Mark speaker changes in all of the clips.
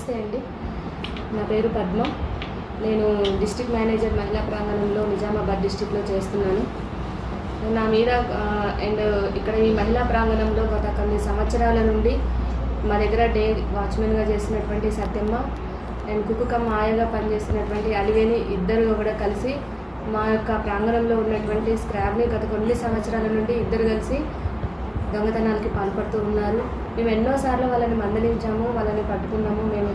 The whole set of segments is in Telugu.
Speaker 1: నమస్తే అండి. నా పేరు పద్మ. నేను డిస్ట్రిక్ట్ మేనేజర్ మహిళా ప్రాంగణంలో నిజామాబాద్ డిస్ట్రిక్ట్లో చేస్తున్నాను. నా మీద అండ్ ఇక్కడ ఈ మహిళా ప్రాంగణంలో గత కొన్ని సంవత్సరాల నుండి మా దగ్గర డే వాచ్మెన్గా చేసినటువంటి సత్యమ్మ అండ్ కుకుకమ్మ ఆయగా పనిచేస్తున్నటువంటి అలివేని ఇద్దరు కూడా కలిసి మా యొక్క ప్రాంగణంలో ఉన్నటువంటి స్క్రాబ్ని గత కొన్ని సంవత్సరాల నుండి ఇద్దరు కలిసి దొంగతనాలకి పాల్పడుతూ ఉన్నారు. మేము ఎన్నోసార్లు వాళ్ళని మందలించాము వాళ్ళని పట్టుకున్నాము మేము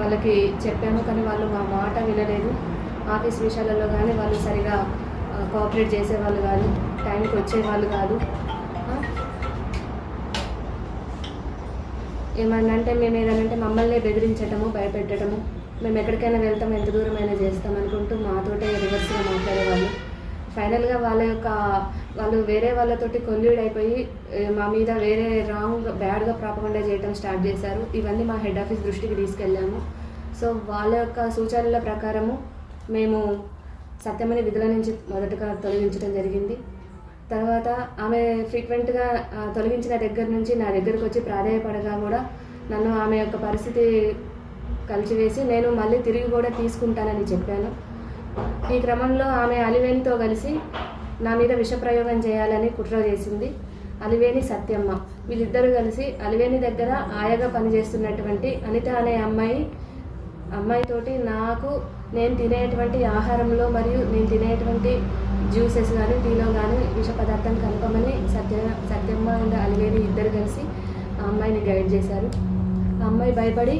Speaker 1: వాళ్ళకి చెప్పాము కానీ వాళ్ళు మా మాట వినలేదు. ఆఫీస్ విషయాలలో కానీ వాళ్ళు సరిగా కోఆపరేట్ చేసేవాళ్ళు కాదు టైంకి వచ్చేవాళ్ళు కాదు. ఏమన్నా అంటే మేము ఏదనంటే మమ్మల్ని బెదిరించటము భయపెట్టడము మేము ఎక్కడికైనా వెళ్తాం ఎంత దూరమైనా చేస్తాం అనుకుంటూ మాతోటే రివర్స్గా మాట్లాడేవాళ్ళు. ఫైనల్గా వాళ్ళ యొక్క వాళ్ళు వేరే వాళ్ళతోటి కొల్యూడ్ అయిపోయి మా మీద వేరే రాంగ్ బ్యాడ్గా ప్రాపకుండా చేయడం స్టార్ట్ చేశారు. ఇవన్నీ మా హెడ్ ఆఫీస్ దృష్టికి తీసుకెళ్ళాము. సో వాళ్ళ యొక్క సూచనల ప్రకారము మేము సత్యమని విధుల నుంచి మొదటగా తొలగించడం జరిగింది. తర్వాత ఆమె ఫ్రీక్వెంట్గా తొలగించిన దగ్గర నుంచి నా దగ్గరకు వచ్చి ప్రాధాయపడగా కూడా నన్ను ఆమె యొక్క పరిస్థితి కలిసివేసి నేను మళ్ళీ తిరిగి కూడా తీసుకుంటానని చెప్పాను. ఈ క్రమంలో ఆమె అలివేనితో కలిసి నా మీద విషప్రయోగం చేయాలని కుట్ర చేసింది అలివేని సత్యమ్మ. వీళ్ళిద్దరూ కలిసి అలివేని దగ్గర ఆయగా పనిచేస్తున్నటువంటి అనిత అనే అమ్మాయి అమ్మాయితోటి నాకు నేను తినేటువంటి ఆహారంలో మరియు నేను తినేటువంటి జ్యూసెస్ కానీ టీలో కానీ విష పదార్థం కలపమని సత్య సత్యమ్మ అండ్ అలివేని ఇద్దరు కలిసి ఆ అమ్మాయిని గైడ్ చేశారు. ఆ అమ్మాయి భయపడి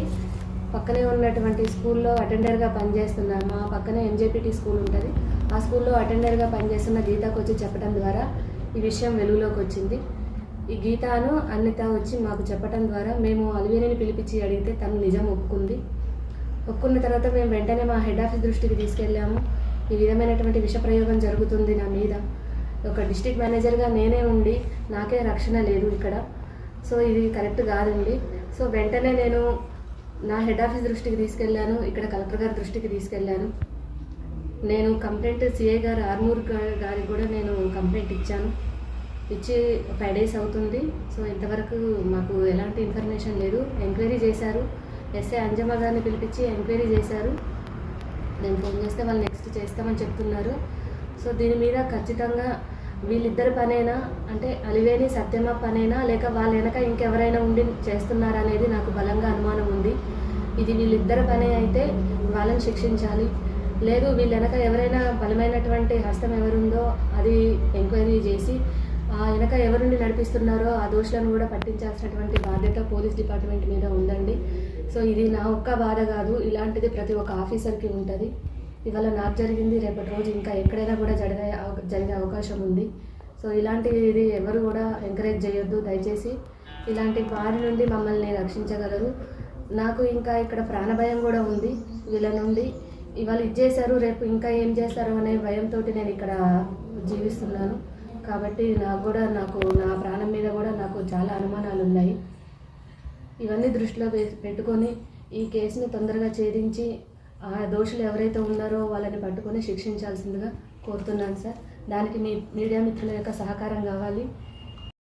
Speaker 1: పక్కనే ఉన్నటువంటి స్కూల్లో అటెండర్గా పనిచేస్తున్నారు. మా పక్కనే ఎంజేపీటీ స్కూల్ ఉంటుంది. ఆ స్కూల్లో అటెండర్గా పనిచేస్తున్న గీతకు వచ్చి చెప్పడం ద్వారా ఈ విషయం వెలుగులోకి వచ్చింది. ఈ గీతాను అన్నిత వచ్చి మాకు చెప్పడం ద్వారా మేము అలివేనిని పిలిపించి అడిగితే తను నిజం ఒప్పుకుంది. ఒప్పుకున్న తర్వాత మేము వెంటనే మా హెడ్ ఆఫీస్ దృష్టికి తీసుకెళ్ళాము. ఈ విధమైనటువంటి విష ప్రయోగం జరుగుతుంది నా మీద. ఒక డిస్ట్రిక్ట్ మేనేజర్గా నేనే ఉండి నాకే రక్షణ లేదు ఇక్కడ. సో ఇది కరెక్ట్ కాదండి. సో వెంటనే నేను నా హెడ్ ఆఫీస్ దృష్టికి తీసుకెళ్ళాను. ఇక్కడ కలెక్టర్ గారి దృష్టికి తీసుకెళ్ళాను. నేను కంప్లైంట్ సిఏ గారు ఆర్మూర్ గారికి కూడా నేను కంప్లైంట్ ఇచ్చాను. ఇచ్చి ఫైవ్ డేస్ అవుతుంది. సో ఇంతవరకు మాకు ఎలాంటి ఇన్ఫర్మేషన్ లేదు. ఎంక్వైరీ చేశారు. ఎస్ఐ అంజమ్మ గారిని పిలిపించి ఎంక్వైరీ చేశారు. నేను ఫోన్ చేస్తే వాళ్ళు నెక్స్ట్ చేస్తామని చెప్తున్నారు. సో దీని మీద ఖచ్చితంగా వీళ్ళిద్దరి పనేనా? అంటే అలివేని సత్యమ్మ పనేనా? లేక వాళ్ళ వెనక ఇంకెవరైనా ఉండి చేస్తున్నారా అనేది నాకు బలంగా అనుమానం ఉంది. ఇది వీళ్ళిద్దరి పనే అయితే వాళ్ళని శిక్షించాలి. లేదు వీళ్ళ వెనక ఎవరైనా బలమైనటువంటి హస్తం ఎవరుందో అది ఎంక్వైరీ చేసి ఆ వెనక ఎవరుండి నడిపిస్తున్నారో ఆ దోషులను కూడా పట్టించాల్సినటువంటి బాధ్యత పోలీస్ డిపార్ట్మెంట్ మీద ఉందండి. సో ఇది నా ఒక్క బాధ కాదు ఇలాంటిది ప్రతి ఒక్క ఆఫీసర్కి ఉంటుంది. ఇవాళ నాకు జరిగింది రేపటి రోజు ఇంకా ఎక్కడైనా కూడా జరిగే జరిగే అవకాశం ఉంది. సో ఇలాంటిది ఎవరు కూడా ఎంకరేజ్ చేయొద్దు దయచేసి ఇలాంటి వారి నుండి మమ్మల్ని రక్షించగలరు. నాకు ఇంకా ఇక్కడ ప్రాణభయం కూడా ఉంది. వీళ్ళ నుండి ఇవాళ ఇది చేశారు రేపు ఇంకా ఏం చేస్తారు అనే భయంతో నేను ఇక్కడ జీవిస్తున్నాను. కాబట్టి నాకు కూడా నాకు నా ప్రాణం మీద కూడా నాకు చాలా అనుమానాలు ఉన్నాయి. ఇవన్నీ దృష్టిలో పెట్టుకొని ఈ కేసుని తొందరగా ఛేదించి ఆ దోషులు ఎవరైతే ఉన్నారో వాళ్ళని పట్టుకొని శిక్షించాల్సిందిగా కోరుతున్నాను సార్. దానికి మీ మీడియా మిత్రుల యొక్క సహకారం కావాలి.